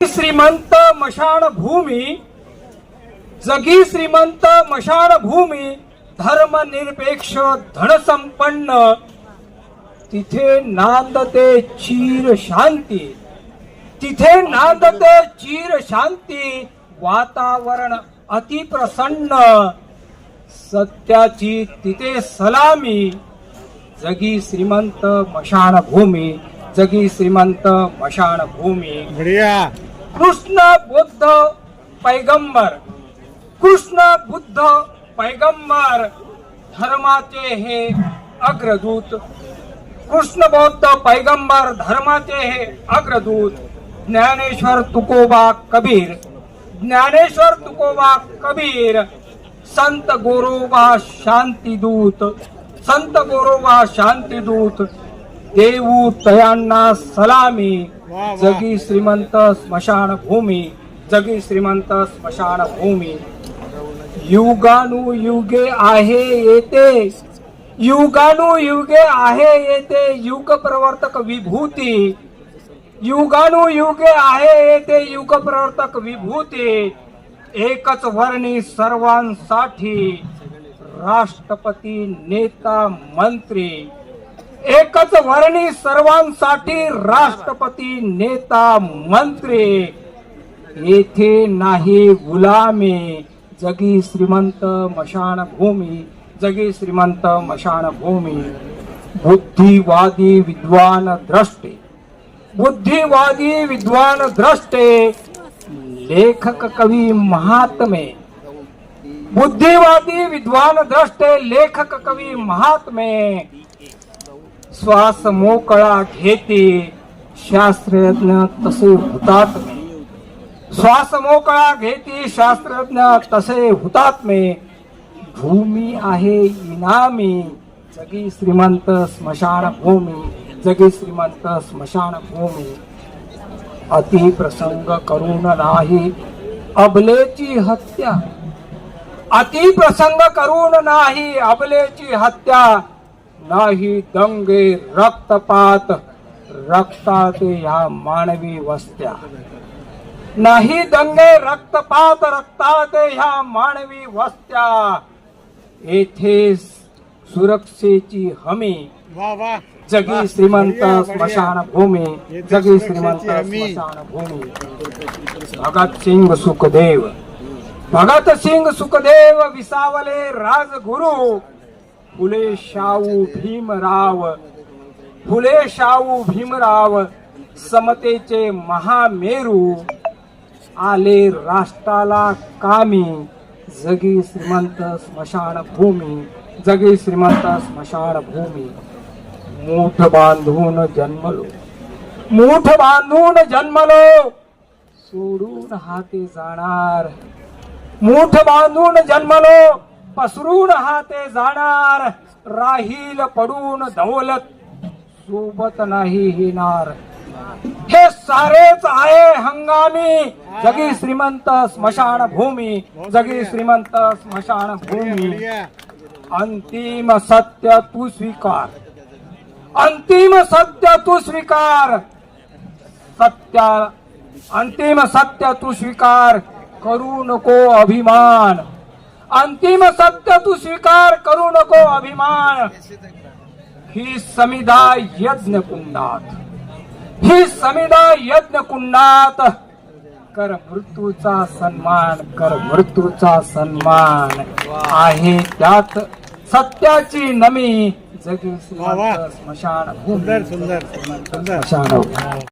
श्रीमंत मशाण भूमी जगी श्रीमंत मशाण भूमी धर्मनिरपेक्ष धनसंपन्न तिथे नांदते चीर शांती तिथे नांदते चीर शांती वातावरण अतिप्रसन्न सत्याची तिथे सलामी जगी श्रीमंत मशाण भूमी जगी श्रीमंत मशाण भूमी. कृष्ण बुद्ध पैगंबर. कृष्ण बुद्ध पैगंबर धर्माचे हे अग्रदूत. कृष्ण बौद्ध पैगंबर धर्माचे हे अग्रदूत. ज्ञानेश्वर तुकोबा कबीर. ज्ञानेश्वर तुकोबा कबीर संत गोरोबा शांतीदूत. संत गोरोबा शांतीदूत. देऊ तयांना सलामी. जगी श्रीमंत स्मशान भूमी जगी श्रीमंत स्मशान भूमी. युगानु युगे आहे येते. युगानु युगे आहे येते. युग प्रवर्तक विभूती. युगानु युगे आहे येते. युग प्रवर्तक विभूती. एकच वर्णी सर्वांसाठी. राष्ट्रपती नेता मंत्री. एकच वर्णी सर्वांसाठी राष्ट्रपती नेता मंत्री. येथे नाही गुलामी. जगी श्रीमंत मशान भूमी. जगी श्रीमंत मशान भूमी. बुद्धिवादी विद्वान द्रष्टे. बुद्धिवादी विद्वान द्रष्टे. लेखक कवी महात्मे. बुद्धिवादी विद्वान द्रष्टे लेखक कवी महात्मे. श्वास मोकळा घेते शास्त्रज्ञ तसे होतात श्वास मोकळा घेते शास्त्रज्ञ तसे हुतात्मे भूमी आहे इनामी जगी श्रीमंत स्मशान भूमी जगी श्रीमंत स्मशान भूमी. अति प्रसंग करून नाही अबलेची हत्या. अति प्रसंग करून नाही अबलेची हत्या. नाही दंगे रक्तपात रक्तात ह्या मानवी वस्त्या. नाही दंगे रक्तपात रक्तात ह्या मानवी वस्त्या. येथे सुरक्षेची हमी. जगी श्रीमंत. स्मशान भूमी जगी श्रीमंत. स्मशान भूमी भगत सिंग सुखदेव. भगत सिंग सुखदेव विसावले राजगुरु. फुले शाहू भीमराव फुले शाहू भीमराव समतेचे महामेरू आले राष्ट्राला कामी जगी श्रीमंत स्मशान भूमी जगी श्रीमंत स्मशान भूमी मूठ बांधून जन्मलो. मूठ बांधून जन्मलो. सोडून हाते जाणार. मूठ बांधून जन्मलो. पसरून हाते जाणार. राहील पडून दौलत. सोबत नाही येणार. हे सारेच आहे हंगामी. जगी श्रीमंत स्मशान भूमी. जगी श्रीमंत स्मशान भूमी. अंतिम सत्य तू स्वीकार. अंतिम सत्य तू स्वीकार. सत्य अंतिम सत्य तू स्वीकार. करू नको अभिमान. अंतिम सत्य तू स्वीकार करू नको अभिमान. ही समिधा यज्ञ कुंडात ही समिधा यज्ञ कुंडात कर मृत्यूचा सन्मान कर मृत्यूचा सन्मान आहे त्यात सत्याची नमी. जगी स्मशान भूमी सुंदर सुंदर सुंदर. स्मशान